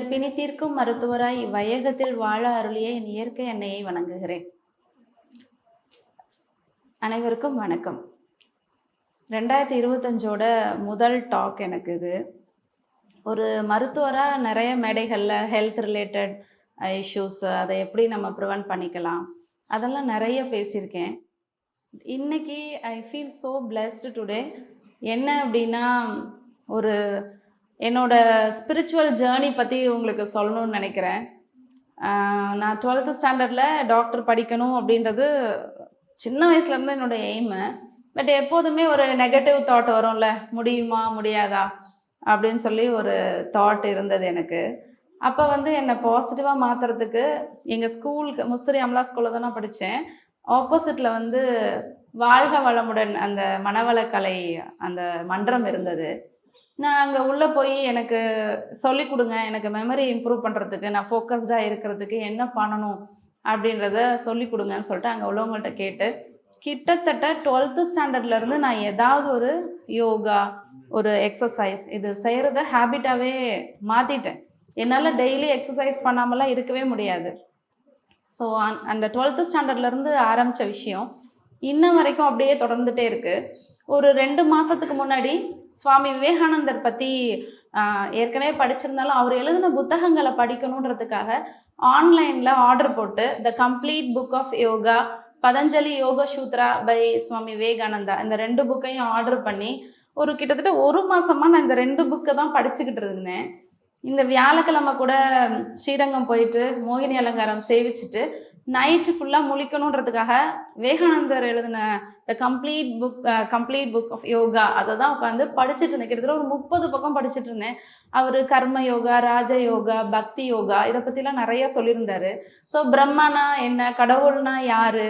பிறர் பிணி தீர்க்கும் மருத்துவராய் இவ்வையகத்தில் வாழ அருளிய என் இயற்கை எண்ணெயை வணங்குகிறேன். அனைவருக்கும் வணக்கம். ரெண்டாயிரத்தி இருபத்தஞ்சோட முதல் டாக் எனக்கு இது. ஒரு மருத்துவராக நிறைய மேடைகளில் ஹெல்த் ரிலேட்டட் இஷ்யூஸ் அதை எப்படி நம்ம ப்ரிவென்ட் பண்ணிக்கலாம் அதெல்லாம் நிறைய பேசியிருக்கேன். இன்னைக்கு I feel so blessed today என்ன அப்படின்னா ஒரு என்னோட ஸ்பிரிச்சுவல் ஜேர்னி பற்றி உங்களுக்கு சொல்லணும்னு நினைக்கிறேன். நான் டுவெல்த்து ஸ்டாண்டர்டில் டாக்டர் படிக்கணும் அப்படின்றது சின்ன வயசுலேருந்து என்னோட எய்மு பட் எப்போதுமே ஒரு நெகட்டிவ் தாட் வரும்ல முடியுமா முடியாதா? அப்படின்னு சொல்லி ஒரு தாட் இருந்தது எனக்கு. அப்போ வந்து என்னை பாசிட்டிவாக மாற்றுறதுக்கு எங்கள் ஸ்கூலுக்கு முசிறி அமலா ஸ்கூலில் தான் நான் படித்தேன் ஆப்போசிட்டில் வந்து வாழ்க வளமுடன் அந்த மனவளக்கலை அந்த மன்றம் இருந்தது. நான் அங்கே உள்ளே போய் எனக்கு சொல்லி கொடுங்க. எனக்கு மெமரி இம்ப்ரூவ் பண்ணுறதுக்கு நான் ஃபோக்கஸ்டாக இருக்கிறதுக்கு என்ன பண்ணணும் அப்படின்றத சொல்லி கொடுங்கன்னு சொல்லிட்டு அங்கே உள்ளவங்கள்ட்ட கேட்டு கிட்டத்தட்ட டுவெல்த்து ஸ்டாண்டர்ட்லேருந்து நான் ஏதாவது ஒரு யோகா ஒரு எக்ஸசைஸ் இது செய்கிறத ஹேபிட்டாகவே மாற்றிட்டேன் என்னால் டெய்லி எக்ஸசைஸ் பண்ணாமலாம் இருக்கவே முடியாது. ஸோ அந்த டுவெல்த்து ஸ்டாண்டர்ட்லேருந்து ஆரம்பித்த விஷயம் இன்ன வரைக்கும் அப்படியே தொடர்ந்துகிட்டே இருக்குது ஒரு ரெண்டு மாதத்துக்கு முன்னாடி சுவாமி விவேகானந்தர் பற்றி ஏற்கனவே படிச்சிருந்தாலும் அவர் எழுதின புத்தகங்களை படிக்கணுன்றதுக்காக ஆன்லைனில் ஆர்டர் போட்டு the complete book of yoga Patanjali Yoga Sutra by Swami Vivekananda இந்த ரெண்டு புக்கையும் ஆர்டர் பண்ணி ஒரு கிட்டத்தட்ட ஒரு மாசமா நான் இந்த ரெண்டு புக்கை தான் படிச்சுக்கிட்டு இருந்தேன். இந்த வியாழக்கிழமை கூட ஸ்ரீரங்கம் போயிட்டு மோகினி அலங்காரம் சேவிச்சுட்டு நைட்டு ஃபுல்லாக முழிக்கணுன்றதுக்காக விவேகானந்தர் எழுதின the complete book complete book of yoga அதை தான் உட்காந்து படிச்சுட்டு இருந்தேன். கிட்டத்தட்ட ஒரு முப்பது பக்கம் படிச்சுட்டு இருந்தேன். அவர் கர்ம யோகா ராஜ யோகா பக்தி யோகா இதை பற்றிலாம் நிறைய சொல்லியிருந்தாரு. ஸோ பிரம்மனா என்ன கடவுள்னா யாரு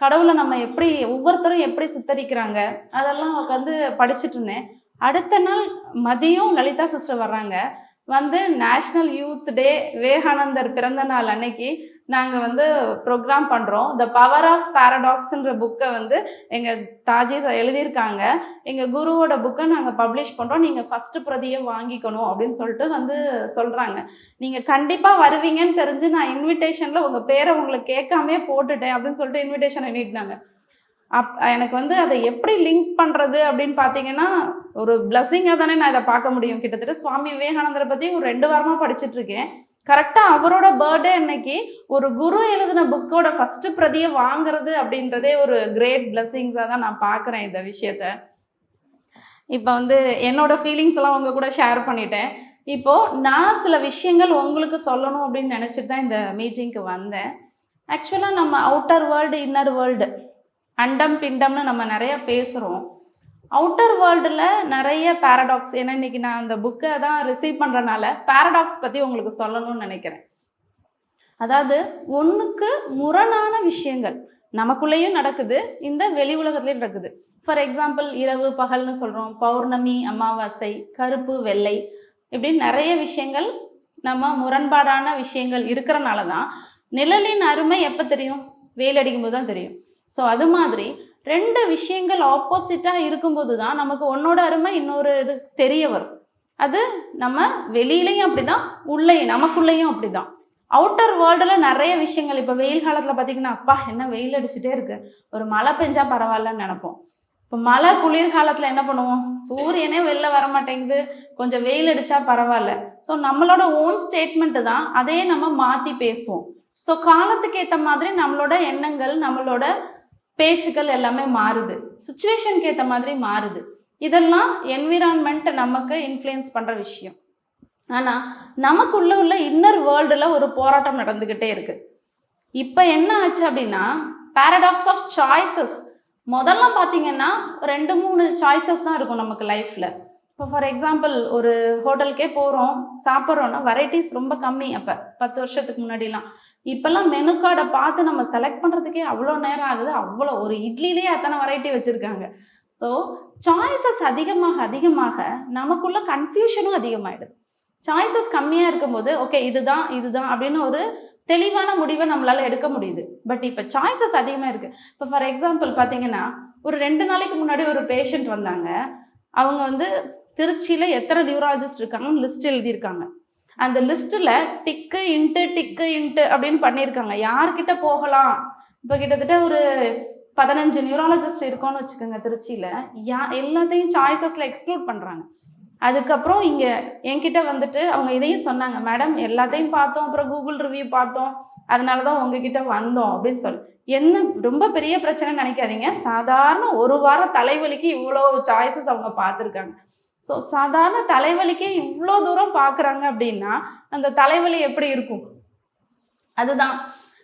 கடவுளை நம்ம எப்படி ஒவ்வொருத்தரும் எப்படி சித்தரிக்கிறாங்க அதெல்லாம் உட்காந்து படிச்சுட்டு இருந்தேன். அடுத்த நாள் மதியம் லலிதா சிஸ்டர் வர்றாங்க. வந்து நேஷ்னல் யூத் டே விவேகானந்தர் பிறந்த நாள் அன்னைக்கு நாங்கள் வந்து ப்ரோக்ராம் பண்ணுறோம் த பவர் ஆஃப் பேரடாக்ஸ்ன்ற புக்கை வந்து எங்கள் தாஜி எழுதியிருக்காங்க. எங்கள் குருவோட புக்கை நாங்கள் பப்ளிஷ் பண்ணுறோம் நீங்கள் ஃபஸ்ட்டு பிரதியை வாங்கிக்கணும் அப்படின்னு சொல்லிட்டு வந்து சொல்கிறாங்க நீங்கள் கண்டிப்பாக வருவீங்கன்னு தெரிஞ்சு நான் இன்விடேஷனில் உங்கள் பேரை உங்களை கேட்காமே போட்டுட்டேன் அப்படின்னு சொல்லிட்டு இன்விடேஷன் எண்ணிட்டாங்க அப் எனக்கு வந்து அதை எப்படி லிங்க் பண்ணுறது அப்படின்னு பார்த்தீங்கன்னா ஒரு பிளஸ்ஸிங்காக தானே நான் இதை பார்க்க முடியும். கிட்டத்தட்ட சுவாமி விவேகானந்தரை பற்றி ஒரு ரெண்டு வாரமாக படிச்சுட்ருக்கேன் கரெக்டாக அவரோட பர்த்டே அன்னைக்கு ஒரு குரு எழுதின புக்கோட ஃபர்ஸ்ட் பிரதியை வாங்குறது அப்படின்றதே ஒரு கிரேட் பிளஸ்ஸிங்ஸாக தான் நான் பார்க்குறேன் இந்த விஷயத்த. இப்போ வந்து என்னோட ஃபீலிங்ஸ் எல்லாம் உங்க கூட ஷேர் பண்ணிட்டேன். இப்போ நான் சில விஷயங்கள் உங்களுக்கு சொல்லணும் அப்படின்னு நினச்சிட்டு தான் இந்த மீட்டிங்க்கு வந்தேன். ஆக்சுவலாக நம்ம அவுட்டர் வேர்ல்டு இன்னர் வேர்ல்டு அண்டம் பிண்டம்னு நம்ம நிறைய பேசுகிறோம் அவுட்டர் வேர்ல்டில் நிறைய பேரடாக்ஸ் ஏன்னா இன்னைக்கு நான் அந்த புக்கை தான் ரிசீவ் பண்ணுறனால பேரடாக்ஸ் பற்றி உங்களுக்கு சொல்லணும்னு நினைக்கிறேன். அதாவது ஒன்றுக்கு முரணான விஷயங்கள் நமக்குள்ளேயும் நடக்குது இந்த வெளி உலகத்துலேயும் நடக்குது. ஃபார் எக்ஸாம்பிள் இரவு பகல்னு சொல்கிறோம் பௌர்ணமி அமாவாசை கருப்பு வெள்ளை இப்படி நிறைய விஷயங்கள் நம்ம முரண்பாடான விஷயங்கள் இருக்கிறனால தான் நிழலின் அருமை எப்போ தெரியும்? வெயில் அடிக்கும்போது தான் தெரியும். ஸோ அது மாதிரி ரெண்டு விஷயங்கள் ஆப்போசிட்டாக இருக்கும்போது தான் நமக்கு ஒன்னோட அருமை இன்னொரு இது தெரிய வரும். அது நம்ம வெளியிலையும் அப்படிதான் உள்ளேயும் நமக்குள்ளேயும் அப்படி தான் அவுட்டர் வேர்ல்டில் நிறைய விஷயங்கள் இப்போ வெயில் காலத்தில் பார்த்தீங்கன்னா அப்பா என்ன வெயில் அடிச்சுட்டே இருக்கு. ஒரு மழை பெஞ்சா பரவாயில்லன்னு நினைப்போம். இப்போ மழை குளிர் காலத்தில் என்ன பண்ணுவோம்? சூரியனே வெளில வர மாட்டேங்குது. கொஞ்சம் வெயில் அடிச்சா பரவாயில்ல. ஸோ நம்மளோட ஓன் ஸ்டேட்மெண்ட்டு தான் அதையே நம்ம மாற்றி பேசுவோம். ஸோ காலத்துக்கு ஏற்ற மாதிரி நம்மளோட எண்ணங்கள் நம்மளோட பேச்சுக்கள் எல்லாமே மாறுது. சுச்சுவேஷனுக்கு ஏற்ற மாதிரி மாறுது. இதெல்லாம் என்விரான்மெண்ட் நமக்கு இன்ஃப்ளூயன்ஸ் பண்ணுற விஷயம். ஆனால் நமக்குள்ள உள்ள இன்னர் வேர்ல்டில் ஒரு போராட்டம் நடந்துக்கிட்டே இருக்கு. இப்போ என்ன ஆச்சு அப்படின்னா பேரடாக்ஸ் ஆஃப் சாய்ஸஸ் முதல்ல பார்த்தீங்கன்னா ரெண்டு மூணு சாய்ஸஸ் தான் இருக்கும் நமக்கு லைஃப்பில் இப்போ ஃபார் எக்ஸாம்பிள் ஒரு ஹோட்டலுக்கே போகிறோம் சாப்பிட்றோன்னா வெரைட்டிஸ் ரொம்ப கம்மி அப்போ. பத்து வருஷத்துக்கு முன்னாடிலாம். இப்போல்லாம் மெனு கார்டை பார்த்து நம்ம செலக்ட் பண்ணுறதுக்கே அவ்வளோ நேரம் ஆகுது. அவ்வளோ ஒரு இட்லிலேயே அத்தனை வெரைட்டி வச்சுருக்காங்க. ஸோ சாய்ஸஸ் அதிகமாக அதிகமாக நமக்குள்ள கன்ஃபியூஷனும் அதிகமாயிடுது. சாய்ஸஸ் கம்மியாக இருக்கும்போது ஓகே இதுதான் இதுதான் அப்படின்னு ஒரு தெளிவான முடிவை நம்மளால எடுக்க முடியுது. பட் இப்போ சாய்ஸஸ் அதிகமாக இருக்குது இப்போ ஃபார் எக்ஸாம்பிள் பார்த்தீங்கன்னா ஒரு ரெண்டு நாளைக்கு முன்னாடி ஒரு பேஷண்ட் வந்தாங்க. அவங்க வந்து திருச்சியில் எத்தனை நியூராலஜிஸ்ட் இருக்காங்கன்னு லிஸ்ட் எழுதியிருக்காங்க. அந்த லிஸ்ட்டில் டிக்கு இன்ட்டு டிக்கு இன்ட்டு அப்படின்னு பண்ணியிருக்காங்க. யார்கிட்ட போகலாம்? இப்போ கிட்டத்தட்ட ஒரு பதினஞ்சு நியூராலஜிஸ்ட் இருக்கோன்னு வச்சுக்கோங்க திருச்சியில். யா எல்லாத்தையும் சாய்ஸஸில் எக்ஸ்க்ளூட் பண்ணுறாங்க அதுக்கப்புறம் இங்கே என்கிட்ட வந்துட்டு அவங்க இதையும் சொன்னாங்க. மேடம் எல்லாத்தையும் பார்த்தோம். அப்புறம் கூகுள் ரிவ்யூ பார்த்தோம். அதனால தான் உங்ககிட்ட வந்தோம். அப்படின்னு சொல்லி என்ன ரொம்ப பெரிய பிரச்சனை நினைக்காதீங்க. சாதாரண ஒரு வாரம் தலைவலிக்கு இவ்வளோ சாய்ஸஸ் அவங்க பார்த்துருக்காங்க. ஸோ சாதாரண தலைவலிக்கே இவ்வளோ தூரம் பார்க்குறாங்க அப்படின்னா அந்த தலைவலி எப்படி இருக்கும்? அதுதான்.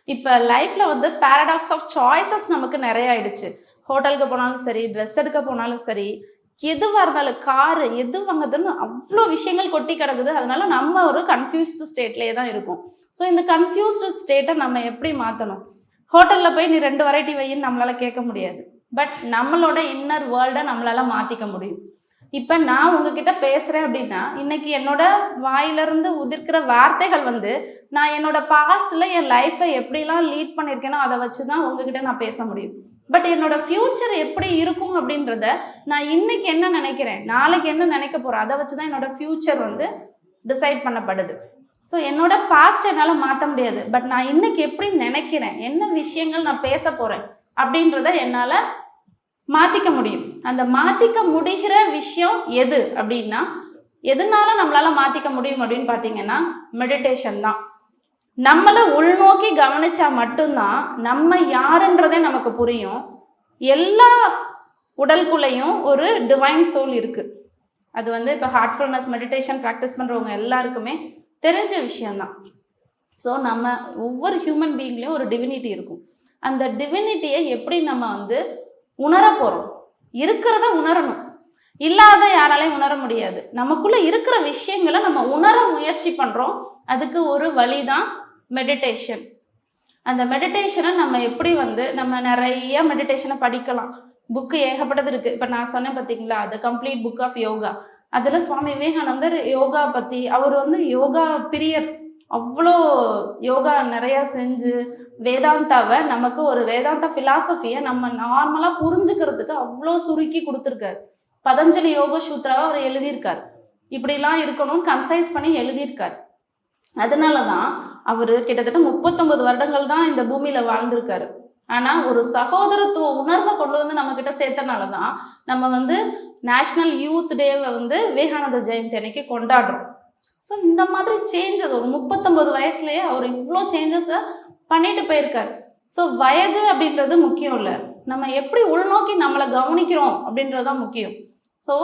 இப்போ லைஃப்பில் வந்து பேரடாக்ஸ் ஆஃப் சாய்ஸஸ் நமக்கு நிறைய ஆயிடுச்சு. ஹோட்டலுக்கு போனாலும் சரி ட்ரெஸ் எடுக்க போனாலும் சரி எதுவாக இருந்தாலும் காரு எது வாங்குதுன்னு அவ்வளோ விஷயங்கள் கொட்டி கிடக்குது. அதனால நம்ம ஒரு கன்ஃபியூஸ்டு ஸ்டேட்லேயே தான் இருக்கும். ஸோ இந்த கன்ஃபியூஸ்டு ஸ்டேட்டை நம்ம எப்படி மாற்றணும் ஹோட்டலில் போய் நீ ரெண்டு வெரைட்டி வையின்னு நம்மளால் கேட்க முடியாது. பட் நம்மளோட இன்னர் வேர்ல்டை நம்மளால் மாற்றிக்க முடியும். இப்போ நான் உங்ககிட்ட பேசுகிறேன் அப்படின்னா இன்னைக்கு என்னோட வாயிலிருந்து உதிர்க்கிற வார்த்தைகள் வந்து நான் என்னோட பாஸ்டில் என் லைஃப்பை எப்படிலாம் லீட் பண்ணியிருக்கேனோ அதை வச்சு தான் உங்ககிட்ட நான் பேச முடியும். பட் என்னோட ஃப்யூச்சர் எப்படி இருக்கும் அப்படின்றத நான் இன்னைக்கு என்ன நினைக்கிறேன் நாளைக்கு என்ன நினைக்க போகிறேன் அதை வச்சு தான் என்னோட ஃப்யூச்சர் வந்து டிசைட் பண்ணப்படுது. ஸோ என்னோட பாஸ்ட் என்னால் மாற்ற முடியாது. பட் நான் இன்னைக்கு எப்படி நினைக்கிறேன் என்ன விஷயங்கள் நான் பேச போகிறேன் அப்படின்றத என்னால் மாற்றிக்க முடியும். அந்த மாற்றிக்க முடிகிற விஷயம் எது அப்படின்னா எதனால நம்மளால மாற்றிக்க முடியும் அப்படின்னு பார்த்தீங்கன்னா மெடிடேஷன் தான். நம்மளை உள்நோக்கி கவனிச்சா மட்டும்தான் நம்ம யாருன்றதே நமக்கு புரியும். எல்லா உடலுக்குள்ளேயும் ஒரு டிவைன் சோல் இருக்கு. அது வந்து இப்போ ஹார்ட்ஃபுல்னஸ் மெடிடேஷன் ப்ராக்டிஸ் பண்ணுறவங்க எல்லாருக்குமே தெரிஞ்ச விஷயம்தான். ஸோ நம்ம ஒவ்வொரு ஹியூமன் பீயிங்லேயும் ஒரு டிவினிட்டி இருக்கும். அந்த டிவினிட்டியை எப்படி நம்ம வந்து உணர போகிறோம் இருக்கிறத உணரணும். இல்லாத யாராலையும் உணர முடியாது. நமக்குள்ள இருக்கிற விஷயங்களை நம்ம உணர முயற்சி பண்ணுறோம் அதுக்கு ஒரு வழி தான் மெடிடேஷன் அந்த மெடிடேஷனை நம்ம எப்படி வந்து நம்ம நிறைய மெடிடேஷனை படிக்கலாம். புக்கு ஏகப்பட்டது இருக்குது இப்போ நான் சொன்னேன் பார்த்தீங்களா அது கம்ப்ளீட் புக் ஆஃப் யோகா அதில் சுவாமி விவேகானந்தர் யோகா பற்றி அவர் வந்து யோகா பிரியர். அவ்வளோ யோகா நிறையா செஞ்சு வேதாந்தாவை நமக்கு ஒரு வேதாந்த பிலாசபியை நம்ம நார்மலாக புரிஞ்சுக்கிறதுக்கு அவ்வளோ சுருக்கி கொடுத்துருக்காரு. பதஞ்சலி யோக சூத்ராவை அவர் எழுதியிருக்கார். இப்படிலாம் இருக்கணும்னு கன்சைஸ் பண்ணி எழுதியிருக்கார். அதனால தான் அவர் கிட்டத்தட்ட முப்பத்தொன்பது வருடங்கள் தான் இந்த பூமியில் வாழ்ந்திருக்காரு. ஆனால் ஒரு சகோதரத்துவ உணர்வை கொண்டு வந்து நம்ம கிட்ட சேர்த்தனால தான் நம்ம வந்து நேஷ்னல் யூத் டேவை வந்து விவேகானந்த ஜெயந்தி அன்னைக்கு கொண்டாடுறோம். ஸோ இந்த மாதிரி சேஞ்சஸ் ஒரு முப்பத்தொன்பது வயசுலயே அவர் இவ்வளோ சேஞ்சஸை பண்ணிட்டு போயிருக்காரு. ஸோ வயது அப்படின்றது முக்கியம் இல்லை. நம்ம எப்படி உள்நோக்கி நம்மளை கவனிக்கிறோம் அப்படின்றது தான் முக்கியம். ஸோ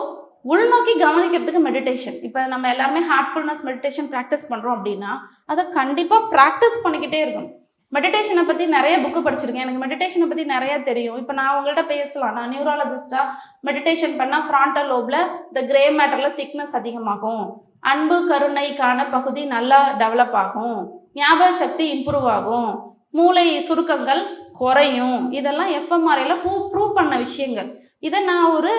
உள்நோக்கி கவனிக்கிறதுக்கு மெடிடேஷன் இப்போ நம்ம எல்லாருமே ஹார்ட்ஃபுல்னஸ் மெடிடேஷன் ப்ராக்டிஸ் பண்ணுறோம் அப்படின்னா அதை கண்டிப்பாக ப்ராக்டிஸ் பண்ணிக்கிட்டே இருக்கணும். மெடிடேஷனை பற்றி நிறைய புக்கு படிச்சிருக்கேன். எனக்கு மெடிடேஷனை பற்றி நிறைய தெரியும். இப்போ நான் உங்கள்கிட்ட பேசலாம். நான் நியூராலஜிஸ்டாக மெடிடேஷன் பண்ணால் ஃப்ராண்டல் லோபில் இந்த கிரே மேட்டரில் திக்னஸ் அதிகமாகும். அன்பு கருணைக்கான பகுதி நல்லா டெவலப் ஆகும். ஞாபக சக்தி இம்ப்ரூவ் ஆகும். மூளை சுருக்கங்கள் குறையும். இதெல்லாம் எஃப்எம்ஆர்ஐயில் ப்ரூ ப்ரூவ் பண்ண விஷயங்கள். இதை நான் ஒரு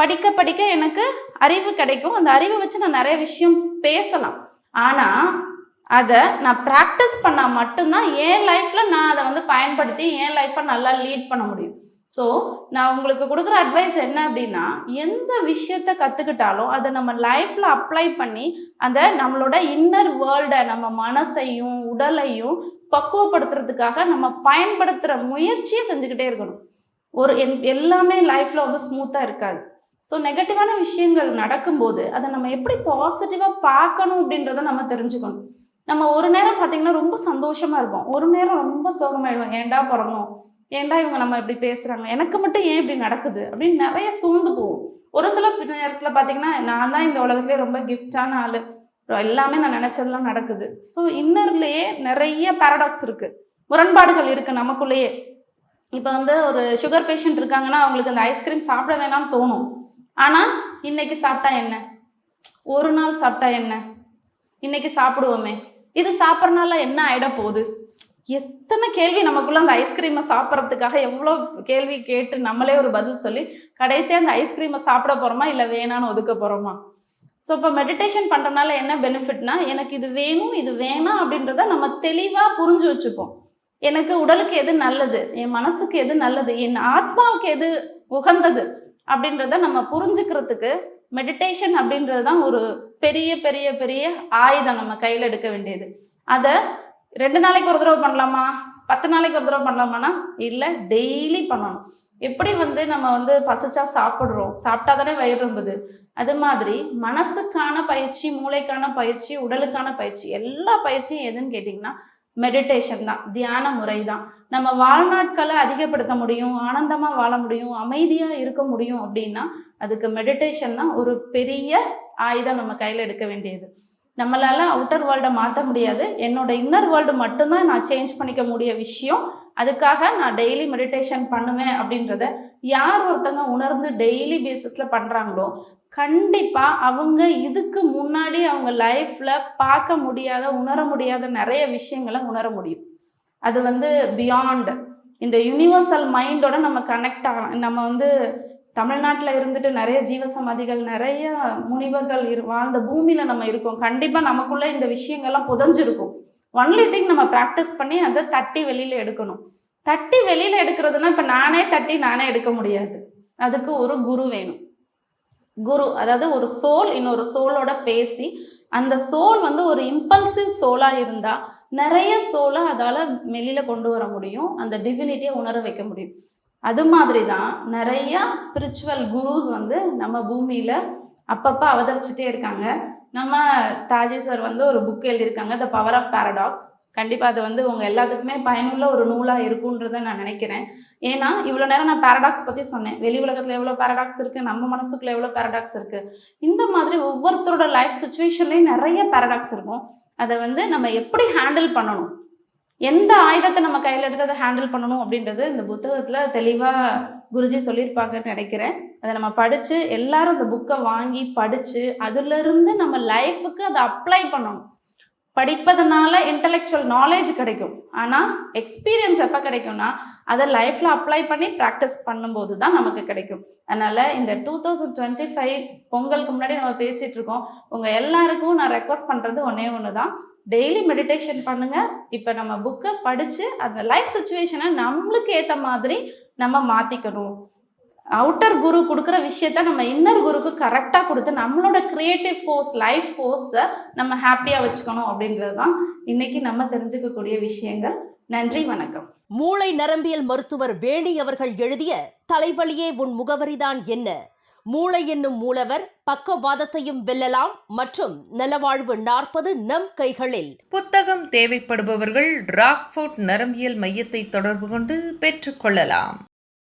படிக்க படிக்க எனக்கு அறிவு கிடைக்கும். அந்த அறிவை வச்சு நான் நிறைய விஷயம் பேசலாம். ஆனால் அதை நான் ப்ராக்டிஸ் பண்ணால் மட்டும்தான் என் லைஃப்பில் நான் அதை வந்து பயன்படுத்தி என் லைஃப்பை நல்லா லீட் பண்ண முடியும். ஸோ நான் உங்களுக்கு கொடுக்குற அட்வைஸ் என்ன அப்படின்னா எந்த விஷயத்த கற்றுக்கிட்டாலும் அதை நம்ம லைஃப்பில் அப்ளை பண்ணி அந்த நம்மளோட இன்னர் வேர்ல்டை நம்ம மனசையும் உடலையும் பக்குவப்படுத்துறதுக்காக நம்ம பயன்படுத்துகிற முயற்சியை செஞ்சுக்கிட்டே இருக்கணும். ஒரு என் எல்லாமே லைஃப்பில் வந்து ஸ்மூத்தாக இருக்காது. ஸோ நெகட்டிவான விஷயங்கள் நடக்கும்போது அதை நம்ம எப்படி பாசிட்டிவாக பார்க்கணும் அப்படின்றத நம்ம தெரிஞ்சுக்கணும். நம்ம ஒரு நேரம் பார்த்தீங்கன்னா ரொம்ப சந்தோஷமாக இருப்போம். ஒரு நேரம் ரொம்ப சோகமாயிடுவோம். ஏன்டா பிறந்தோம்? ஏன்டா இவங்க நம்ம இப்படி பேசுகிறாங்க எனக்கு மட்டும் ஏன் இப்படி நடக்குது? அப்படின்னு நிறைய சூழ்ந்து போகும். ஒரு சில நேரத்தில் பார்த்தீங்கன்னா நான் தான் இந்த உலகத்துலேயே ரொம்ப கிஃப்டான ஆள். எல்லாமே நான் நினச்சதெல்லாம் நடக்குது. ஸோ இன்னர்லேயே நிறைய பேரடாக்ஸ் இருக்குது முரண்பாடுகள் இருக்குது நமக்குள்ளேயே. இப்போ வந்து ஒரு சுகர் பேஷண்ட் இருக்காங்கன்னா அவங்களுக்கு அந்த ஐஸ்கிரீம் சாப்பிட வேணாம்னு தோணும். ஆனால் இன்னைக்கு சாப்பிட்டா என்ன? ஒரு நாள் சாப்பிட்டா என்ன? இன்னைக்கு சாப்பிடுவோமே. இது சாப்பிட்றனால என்ன ஆயிட போகுது? எத்தனை கேள்வி நமக்குள்ள அந்த ஐஸ்கிரீமை சாப்பிட்றதுக்காக எவ்வளோ கேள்வி கேட்டு நம்மளே ஒரு பதில் சொல்லி கடைசியாக அந்த ஐஸ்கிரீமை சாப்பிட போகிறோமா இல்லை வேணான்னு ஒதுக்க போகிறோமா ஸோ இப்போ மெடிடேஷன் பண்ணுறதுனால என்ன பெனிஃபிட்னா எனக்கு இது வேணும் இது வேணாம் அப்படின்றத நம்ம தெளிவாக புரிஞ்சு வச்சுப்போம். எனக்கு உடலுக்கு எது நல்லது என் மனசுக்கு எது நல்லது என் ஆத்மாவுக்கு எது உகந்தது அப்படின்றத நம்ம புரிஞ்சுக்கிறதுக்கு மெடிடேஷன் அப்படின்றது தான் ஒரு பெரிய பெரிய பெரிய ஆயுதம் நம்ம கையில் எடுக்க வேண்டியது. அதை ரெண்டு நாளைக்கு ஒரு தடவை பண்ணலாமா? பத்து நாளைக்கு ஒரு தடவை பண்ணலாமானா? இல்லை டெய்லி பண்ணணும். எப்படி வந்து நம்ம வந்து பசிச்சா சாப்பிட்றோம்? சாப்பிட்டா தானே வயிறு ரொம்புது? அது மாதிரி மனசுக்கான பயிற்சி மூளைக்கான பயிற்சி உடலுக்கான பயிற்சி எல்லா பயிற்சியும் எதுன்னு கேட்டிங்கன்னா மெடிடேஷன் தான். தியான முறை தான். நம்ம வாழ்நாட்களை அதிகப்படுத்த முடியும் ஆனந்தமாக வாழ முடியும் அமைதியாக இருக்க முடியும் அப்படின்னா அதுக்கு மெடிடேஷன் தான் ஒரு பெரிய ஆயுதம் நம்ம கையில் எடுக்க வேண்டியது. நம்மளால் அவுட்டர் வேர்ல்டை மாற்ற முடியாது. என்னோட இன்னர் வேர்ல்டு மட்டும்தான் நான் சேஞ்ச் பண்ணிக்க முடிய விஷயம். அதுக்காக நான் டெய்லி மெடிடேஷன் பண்ணுவேன் அப்படின்றத யார் ஒருத்தங்க உணர்ந்து டெய்லி பேசிஸில் பண்ணுறாங்களோ கண்டிப்பாக அவங்க இதுக்கு முன்னாடி அவங்க லைஃப்பில் பார்க்க முடியாத உணர முடியாத நிறைய விஷயங்களை உணர முடியும். அது வந்து பியாண்ட் இந்த யுனிவர்சல் மைண்டோட நம்ம கனெக்ட் ஆகலாம். நம்ம வந்து தமிழ்நாட்டில் இருந்துட்டு நிறைய ஜீவசமாதிகள் நிறைய முனிவர்கள் இரு வாழ்ந்த பூமியில் நம்ம இருக்கோம். கண்டிப்பாக நமக்குள்ள இந்த விஷயங்கள்லாம் புதஞ்சிருக்கும். ஒன்லி திங் நம்ம ப்ராக்டிஸ் பண்ணி அதை தட்டி வெளியில் எடுக்கணும். தட்டி வெளியில் எடுக்கிறதுனா இப்போ நானே தட்டி நானே எடுக்க முடியாது. அதுக்கு ஒரு குரு வேணும். குரு அதாவது ஒரு சோல் இன்னொரு சோலோட பேசி அந்த சோல் வந்து ஒரு இம்பல்சிவ் சோலாக இருந்தால் நிறைய சோலை அதால் வெளியில் கொண்டு வர முடியும். அந்த டிவினிட்டியை உணர வைக்க முடியும். அது மாதிரி தான் நிறைய ஸ்பிரிச்சுவல் குருஸ் வந்து நம்ம பூமியில் அப்பப்போ அவதரிச்சுட்டே இருக்காங்க. நம்ம தாஜி சார் வந்து ஒரு புக் எழுதியிருக்காங்க த பவர் ஆஃப் பேரடாக்ஸ் கண்டிப்பாக அது வந்து உங்கள் எல்லாத்துக்குமே பயனுள்ள ஒரு நூலாக இருக்குன்றதை நான் நினைக்கிறேன். ஏன்னா இவ்வளோ நேரம் நான் பேரடாக்ஸ் பற்றி சொன்னேன். வெளி உலகத்தில் எவ்வளோ பேரடாக்ஸ் இருக்குது நம்ம மனசுக்குள்ள எவ்வளோ பேரடாக்ஸ் இருக்குது இந்த மாதிரி ஒவ்வொருத்தரோட லைஃப் சுச்சுவேஷன்லேயும் நிறைய பேரடாக்ஸ் இருக்கும். அதை வந்து நம்ம எப்படி ஹேண்டில் பண்ணணும்? எந்த ஆயுதத்தை நம்ம கையில் எடுத்து அதை ஹேண்டில் பண்ணணும் அப்படின்றது இந்த புத்தகத்தில் தெளிவாக குருஜி சொல்லியிருப்பாங்கன்னு நினைக்கிறேன். அதை நம்ம படித்து எல்லாரும் அந்த புக்கை வாங்கி படித்து அதுலேருந்து நம்ம லைஃபுக்கு அதை அப்ளை பண்ணணும். படிப்பதனால இன்டலெக்சுவல் நாலேஜ் கிடைக்கும். ஆனால் எக்ஸ்பீரியன்ஸ் எப்போ கிடைக்கும்னா அதை லைஃப்பில் அப்ளை பண்ணி ப்ராக்டிஸ் பண்ணும்போது தான் நமக்கு கிடைக்கும். அதனால் இந்த டூ தௌசண்ட் டுவெண்ட்டி ஃபைவ் பொங்கலுக்கு முன்னாடி நம்ம பேசிகிட்டு இருக்கோம். உங்கள் எல்லாருக்கும் நான் ரெக்வஸ்ட் பண்ணுறது ஒன்றே ஒன்று தான் டெய்லி மெடிடேஷன் பண்ணுங்கள் இப்போ நம்ம புக்கை படித்து அந்த லைஃப் சுச்சுவேஷனை நம்மளுக்கு ஏற்ற மாதிரி நம்ம மாற்றிக்கணும் அவுட்டர் குரு கொடுக்குற விஷயத்த நம்ம இன்னர் குருக்கு கரெக்டாக கொடுத்து நம்மளோட கிரியேட்டிவ் ஃபோர்ஸ் லைஃப் ஃபோர்ஸை நம்ம ஹாப்பியாக வச்சுக்கணும் அப்படின்றது தான் இன்னைக்கு நம்ம தெரிஞ்சுக்கக்கூடிய விஷயங்கள். நன்றி வணக்கம். மூளை நரம்பியல் மருத்துவர் வேணி அவர்கள் எழுதிய தலைவலியே உன் முகவரிதான் என்ன? மூளை என்னும் மூலவர் பக்கவாதத்தையும் வெல்லலாம் மற்றும் நலவாழ்வு நாற்பது நம் கைகளில். புத்தகம் தேவைப்படுபவர்கள் ராக்ஃபோர்ட் நரம்பியல் மையத்தை தொடர்பு கொண்டு பெற்றுக்கொள்ளலாம்